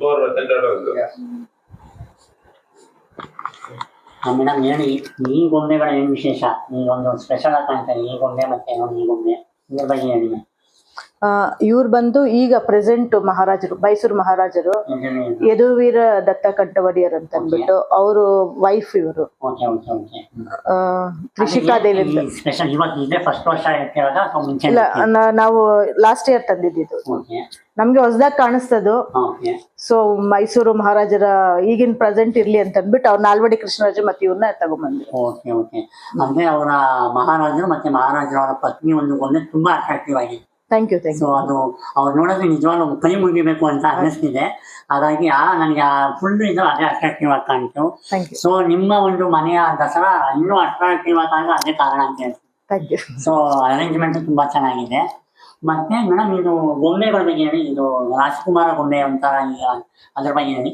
Before ತಂಡಾಡೋದು madam ಹೇಳಿ ಈ ಗೊಂಬೆಗಳ ಏನು ವಿಶೇಷ? ಈ ಒಂದು ಸ್ಪೆಷಲ್ ಆಗಿ ಕಾಣ್ತಾರೆ ಈ ಗೊಂಬೆ ಮತ್ತೆ ಇನ್ನೊಂದು ಈ ಗೊಂಬೆ ಇದ್ರ ಬಗ್ಗೆ ಹೇಳಿ. ಇವ್ರು ಬಂದು ಈಗ ಪ್ರೆಸೆಂಟ್ ಮಹಾರಾಜರು ಮೈಸೂರು ಮಹಾರಾಜರು ಯದುವೀರ ದತ್ತ ಕಂಠವಡಿಯರ್ ಅಂತ ಅಂದ್ಬಿಟ್ಟು ಅವರು ವೈಫ್ ಇವರು. ತ್ರಿಷಿಕಾ ದೇವಿ ಇಲ್ಲ ನಾವು ಲಾಸ್ಟ್ ಇಯರ್ ತಂದಿದ್ದು ನಮ್ಗೆ ಹೊಸದಾಗಿ ಕಾಣಿಸ್ತದು. ಸೊ ಮೈಸೂರು ಮಹಾರಾಜರ ಈಗಿನ ಪ್ರೆಸೆಂಟ್ ಇರ್ಲಿ ಅಂತ ಅಂದ್ಬಿಟ್ಟು ಅವ್ರ ನಾಲ್ವಡಿ ಕೃಷ್ಣರಾಜ ಮತ್ತೆ ಇವ್ರನ್ನ ತಗೊಂಡ್ಬಂದ್ರು ಓಕೆ ಓಕೆ. ಅಂದ್ರೆ ಅವರ ಮಹಾರಾಜರು ಮತ್ತೆ ಮಹಾರಾಜರ ಪತ್ನಿ ಒಂದು ತುಂಬಾ ಅಟ್ರಾಕ್ಟಿವ್ ಆಗಿದೆ ಥ್ಯಾಂಕ್ ಯು ಥ್ಯಾಂಕ್ ಸೊ ಅದು ಅವ್ರು ನೋಡೋದು ನಿಜವಾಗ್ಲೂ ಕೈ ಮುಗಿಬೇಕು ಅಂತ ಅನ್ನಿಸ್ತಿದೆ. ಹಾಗಾಗಿ ಆ ನನಗೆ ಆ ಫುಲ್ ಇದು ಅದೇ ಅಟ್ರಾಕ್ಟಿವ್ ಆಗಿ ಕಾಣಿತು ಥ್ಯಾಂಕ್ ಯು ಸೊ ನಿಮ್ಮ ಒಂದು ಮನೆಯ ದಸರಾ ಇನ್ನೂ ಅಟ್ರಾಕ್ಟಿವ್ ಆಗಿ ಕಾಣೋದು ಅದೇ ಕಾರಣ ಅಂತ ಹೇಳ್ತೀನಿ. ಥ್ಯಾಂಕ್ ಯು ಸೊ ಅರೇಂಜ್ಮೆಂಟ್ ತುಂಬಾ ಚೆನ್ನಾಗಿದೆ. ಮತ್ತೆ ಮೇಡಮ್ ಇದು ಗೊಂಬೆಗಳ ಬಗ್ಗೆ ಹೇಳಿ ಇದು ರಾಜ್ಕುಮಾರ ಗೊಂಬೆ ಅಂತ ಈಗ ಅದ್ರ ಬಗ್ಗೆ ಹೇಳಿ.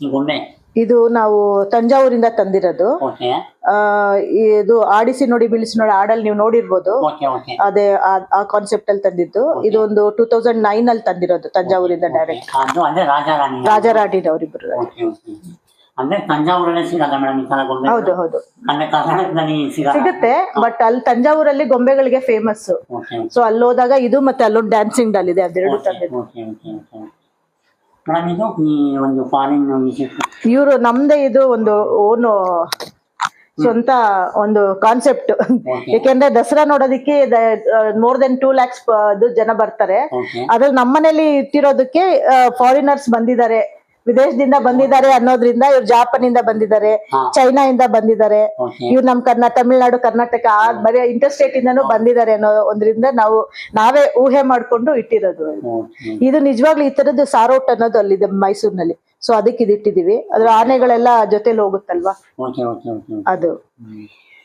ಈ ಗೊಂಬೆ. ಇದು ನಾವು ತಂಜಾವೂರಿಂದ ತಂದಿರೋದು. ಓಕೆ. ಆ, ಇದು ಆಡಿಸಿ ನೋಡಿ ಬೀಳಿಸಿ ನೋಡಿ ಆಡಲ್ಲಿ ನೀವು ನೋಡಿರ್ಬೋದು. Okay okay. ಅದೇ ಆ- ಆ ಕಾನ್ಸೆಪ್ಟ್ ಅಲ್ಲಿ ತಂದಿದ್ದು. ಇದು ಒಂದು ಟೂ ತೌಸಂಡ್ ನೈನ್ ಅಲ್ಲಿ ತಂದಿರೋದು ತಂಜಾವೂರಿಂದ ಡೈರೆಕ್ಟ್ ಅದು ರಾಜಾರಾಣಿ ಓಕೆ ಓಕೆ. ಅಂದ್ರೆ ತಂಜಾವೂರಲ್ಲೇ ಸಿಗಲ್ಲ ಮೇಡಮ್ ಈ ತರ ಗೊಂಬೆ ಹೌದು ಹೌದು. ಅಂದ್ರೆ ಕರ್ನಾಟಕದಲ್ಲಿ ಸಿಗಲ್ಲ? ಸಿಗುತ್ತೆ ಬಟ್ ಅಲ್ಲಿ ತಂಜಾವೂರಲ್ಲಿ ಗೊಂಬೆಗಳಿಗೆ ಫೇಮಸ್ ಓಕೆ ಸೊ ಅಲ್ಲಿ ಹೋದಾಗ ಇದು ಮತ್ತೆ ಅಲ್ಲೊಂದು ಡ್ಯಾನ್ಸಿಂಗ್ ಡಾಲ್ ಇದೆ ಅದೆರಡು ತಂದಿದ್ದು. Okay okay okay. ಮೇಡಮ್ ಇದು ಈ ಒಂದು ಫಾರಿನ್ ವಿಸಿಟ್ ಇವರು ನಮ್ದೇ ಇದು ಒಂದು ಓನು ಸ್ವಂತ ಒಂದು ಕಾನ್ಸೆಪ್ಟ್ ಯಾಕೆಂದ್ರೆ ದಸರಾ ನೋಡೋದಕ್ಕೆ ಮೋರ್ ದೆನ್ ಟೂ ಲ್ಯಾಕ್ಸ್ ಜನ ಬರ್ತಾರೆ. ಅದ್ರಲ್ಲಿ ನಮ್ಮನೇಲಿ ಇಟ್ಟಿರೋದಕ್ಕೆ ಫಾರಿನರ್ಸ್ ಬಂದಿದ್ದಾರೆ. ವಿದೇಶದಿಂದ ಬಂದಿದ್ದಾರೆ ಅನ್ನೋದ್ರಿಂದ ಇವ್ರು ಇಂದ ಬಂದಿದ್ದಾರೆ. ಚೈನಾ ಇಂದ ಬಂದಿದ್ದಾರೆ. ಇವ್ರು ನಮ್ ಕರ್ನಾ ತಮಿಳ್ನಾಡು ಕರ್ನಾಟಕ ಆ ಬರೀ ಇಂಟರ್ಸ್ಟೇಟ್ ಇಂದನು ಬಂದಿದ್ದಾರೆ ಅನ್ನೋ ಒಂದ್ರಿಂದ ನಾವು ನಾವೇ ಊಹೆ ಮಾಡ್ಕೊಂಡು ಇಟ್ಟಿರೋದು. ಇದು ನಿಜವಾಗ್ಲೂ ಈ ತರದ್ದು ಸಾರೋಟ್ ಅನ್ನೋದು ಅಲ್ಲಿದೆ ಮೈಸೂರಿನಲ್ಲಿ. ಸೊ ಅದಕ್ಕೆ ಇದು ಇಟ್ಟಿದೀವಿ ಅದ್ರ ಆನೆಗಳೆಲ್ಲ ಜೊತೆಲಿ ಹೋಗುತ್ತಲ್ವಾ? ಅದು.